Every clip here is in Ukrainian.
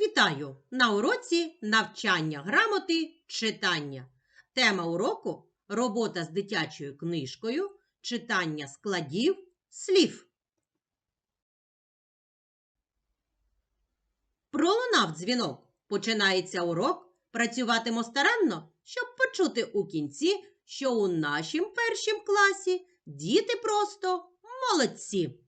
Вітаю на уроці навчання грамоти читання. Тема уроку робота з дитячою книжкою, читання складів, слів. Пролунав дзвінок. Починається урок. Працюватимо старанно, щоб почути у кінці, що у нашім першім класі діти просто молодці.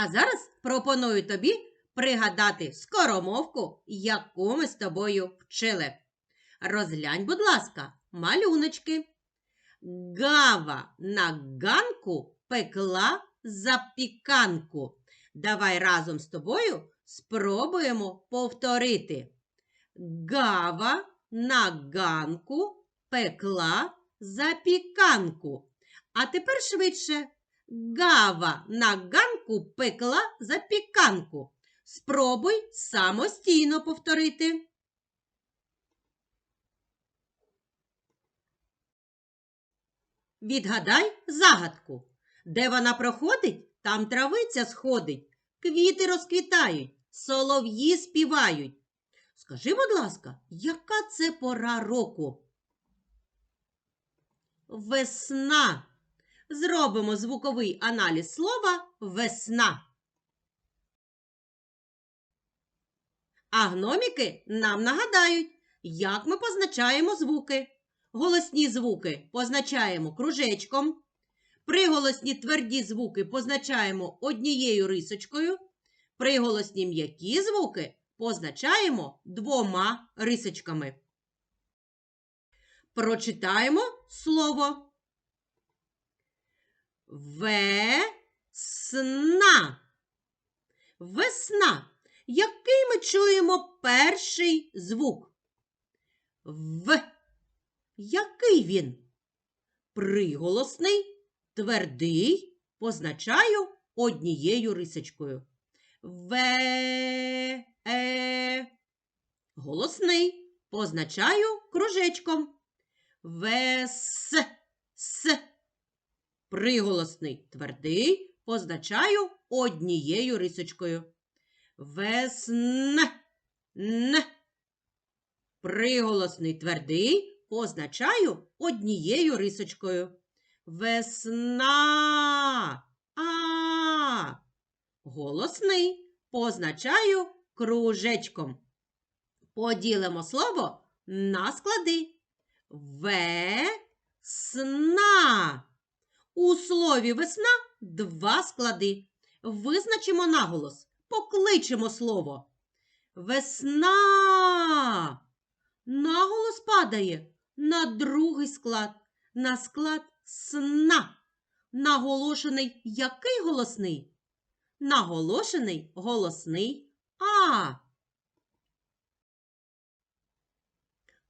А зараз пропоную тобі пригадати скоромовку, яку ми з тобою вчили. Розглянь, будь ласка, малюночки. Гава на ганку пекла запіканку. Давай разом з тобою спробуємо повторити. Гава на ганку пекла запіканку. А тепер швидше. Гава на ганку пекла запіканку. Спробуй самостійно повторити. Відгадай загадку. Де вона проходить, там травиця сходить, квіти розквітають, солов'ї співають. Скажи, будь ласка, яка це пора року? Весна. Зробимо звуковий аналіз слова весна. А гноміки нам нагадають, як ми позначаємо звуки. Голосні звуки позначаємо кружечком. Приголосні тверді звуки позначаємо однією рисочкою. Приголосні м'які звуки позначаємо двома рисочками. Прочитаємо слово. Весна. Весна. Який ми чуємо перший звук? В. Який він? Приголосний, твердий, позначаю однією рисочкою. В. Е. Голосний. Позначаю кружечком. Вес. С. Приголосний твердий позначаю однією рисочкою. Весн. Н. Приголосний твердий позначаю однією рисочкою. Весна. А. Голосний позначаю кружечком. Поділимо слово на склади. Весна. У слові весна два склади. Визначимо наголос, покличемо слово. Весна. Наголос падає на другий склад, на склад сна. Наголошений який голосний? Наголошений голосний А.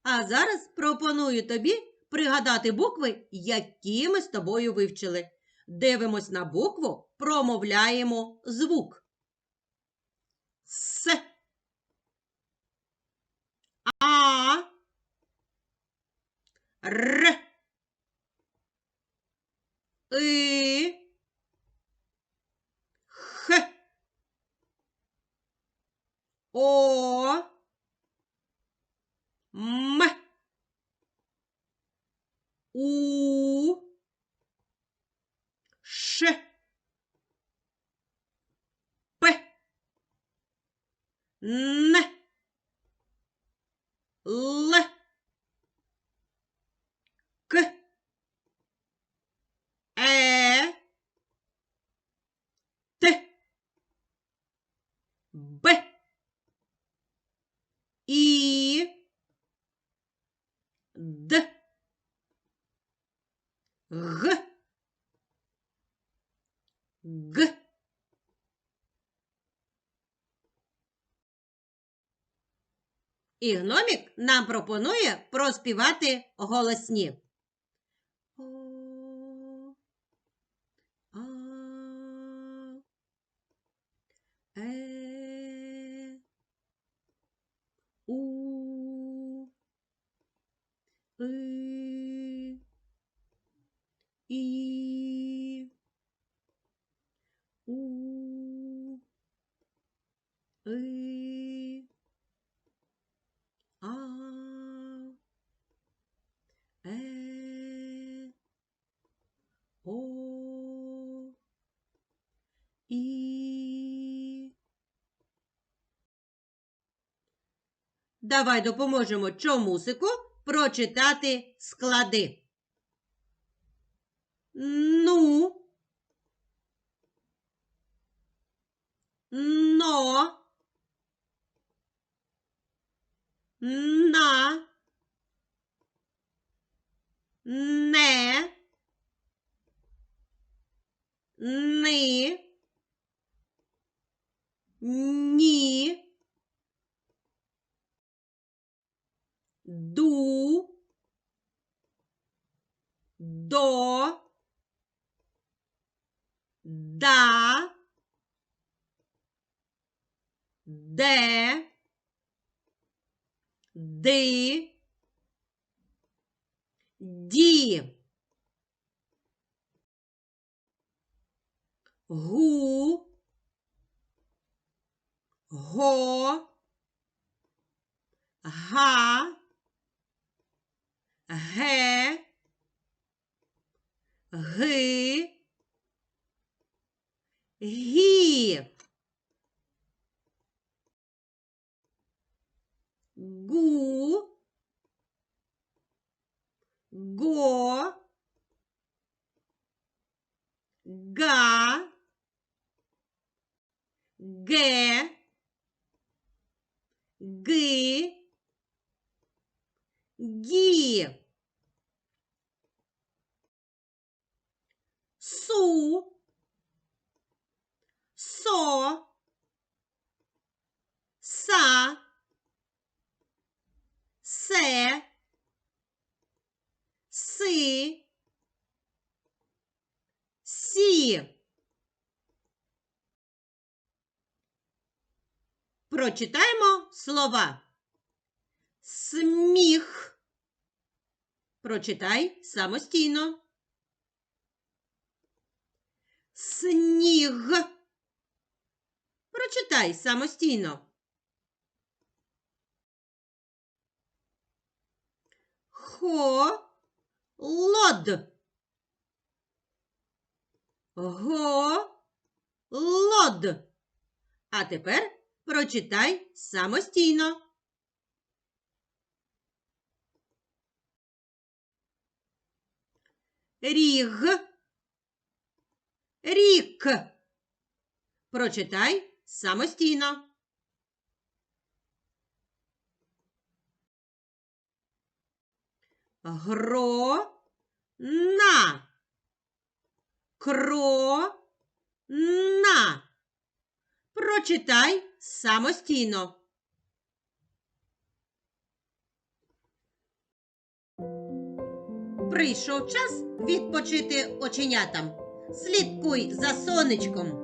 А зараз пропоную тобі пригадати букви, які ми з тобою вивчили. Дивимось на букву, промовляємо звук. С. А. Р. И. Х. О. М. У. Ш. П. Н. Л. К. Е. Т. Б. І. Д. Г. Г. І гномік нам пропонує проспівати голосні. О, а, е, у, и, і, у, и, а, е, о, і. Давай допоможемо чомусику прочитати склади. Ну. Но. На. Не. Ни. Ні. Ду. До. Да. Де. Ди. Ді. Гу. Го. Га. Ге. Ги. Гі. Гу. Го. Га. Ге. Ги. Гі. Су. Со. Са. Се. Си. Сі. Прочитаємо слова. Сміх. Прочитай самостійно. Сніг. Прочитай самостійно. Холод. Голод. А тепер прочитай самостійно. Ріг. Рік. Прочитай самостійно. Гро. На. Кро. На. Прочитай самостійно. Прийшов час відпочити оченятам. Слідкуй за сонечком.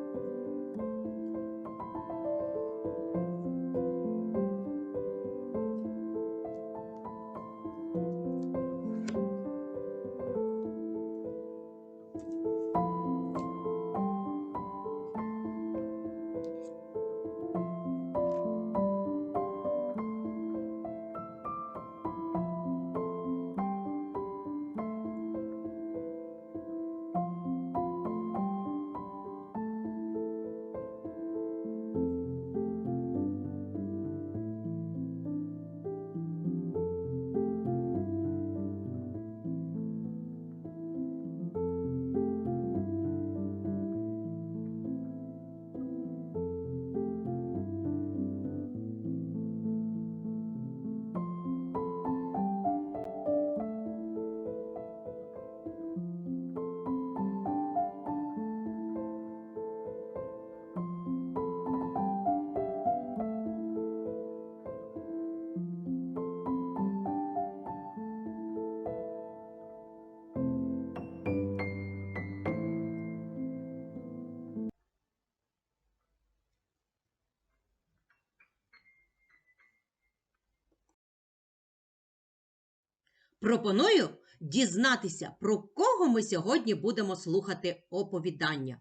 Пропоную дізнатися, про кого ми сьогодні будемо слухати оповідання.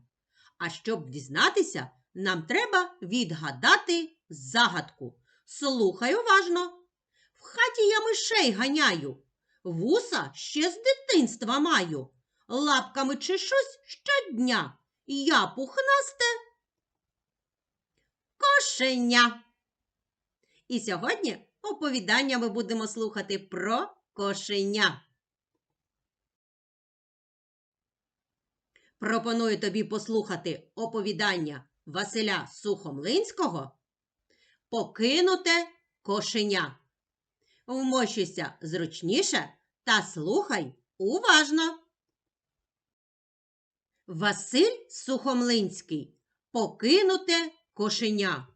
А щоб дізнатися, нам треба відгадати загадку. Слухай уважно. В хаті я мишей ганяю, вуса ще з дитинства маю, лапками чешусь щодня. Я пухнасте кошеня. І сьогодні оповідання ми будемо слухати про кошеня. Пропоную тобі послухати оповідання Василя Сухомлинського Покинуте кошеня. Вмощуйся зручніше та слухай уважно. Василь Сухомлинський Покинуте кошеня.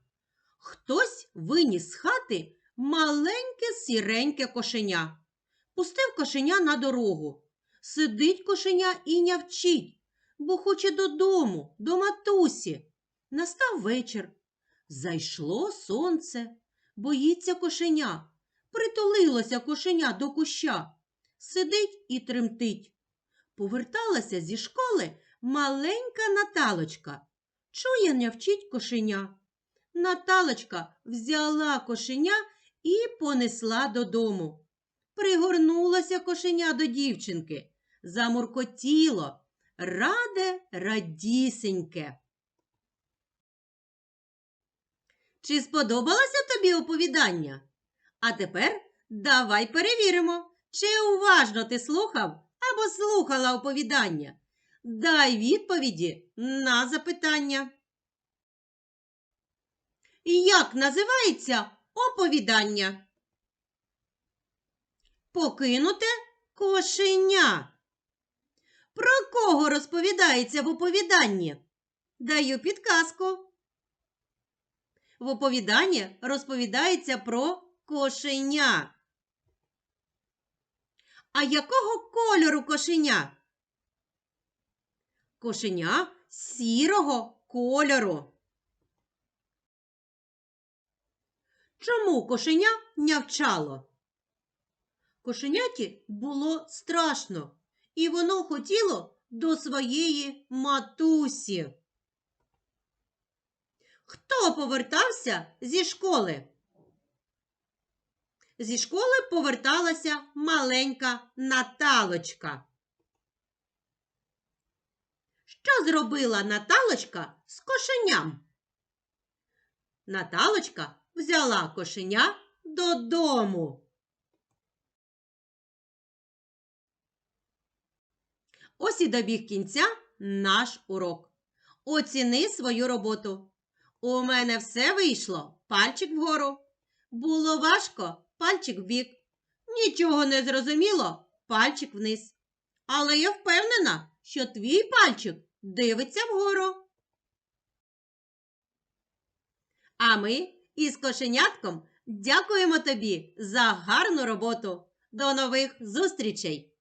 Хтось виніс з хати маленьке сіреньке кошеня. Пустив кошеня на дорогу. Сидить кошеня і нявчить, бо хоче додому, до матусі. Настав вечір. Зайшло сонце, боїться кошеня. Притулилося кошеня до куща. Сидить і тремтить. Поверталася зі школи маленька Наталочка. Чує, нявчить кошеня. Наталочка взяла кошеня і понесла додому. Пригорнулася кошеня до дівчинки, замуркотіло, раде радісеньке. Чи сподобалося тобі оповідання? А тепер давай перевіримо, чи уважно ти слухав або слухала оповідання. Дай відповіді на запитання. Як називається оповідання? Покинуте кошеня. Про кого розповідається в оповіданні? Даю підказку. В оповіданні розповідається про кошеня. А якого кольору кошеня? Кошеня сірого кольору. Чому кошеня нявчало? Кошеняті було страшно, і воно хотіло до своєї матусі. Хто повертався зі школи? Зі школи поверталася маленька Наталочка. Що зробила Наталочка з кошеням? Наталочка взяла кошеня додому. Ось і добіг кінця наш урок. Оціни свою роботу. У мене все вийшло, пальчик вгору. Було важко, пальчик вбік. Нічого не зрозуміло, пальчик вниз. Але я впевнена, що твій пальчик дивиться вгору. А ми із кошенятком дякуємо тобі за гарну роботу. До нових зустрічей!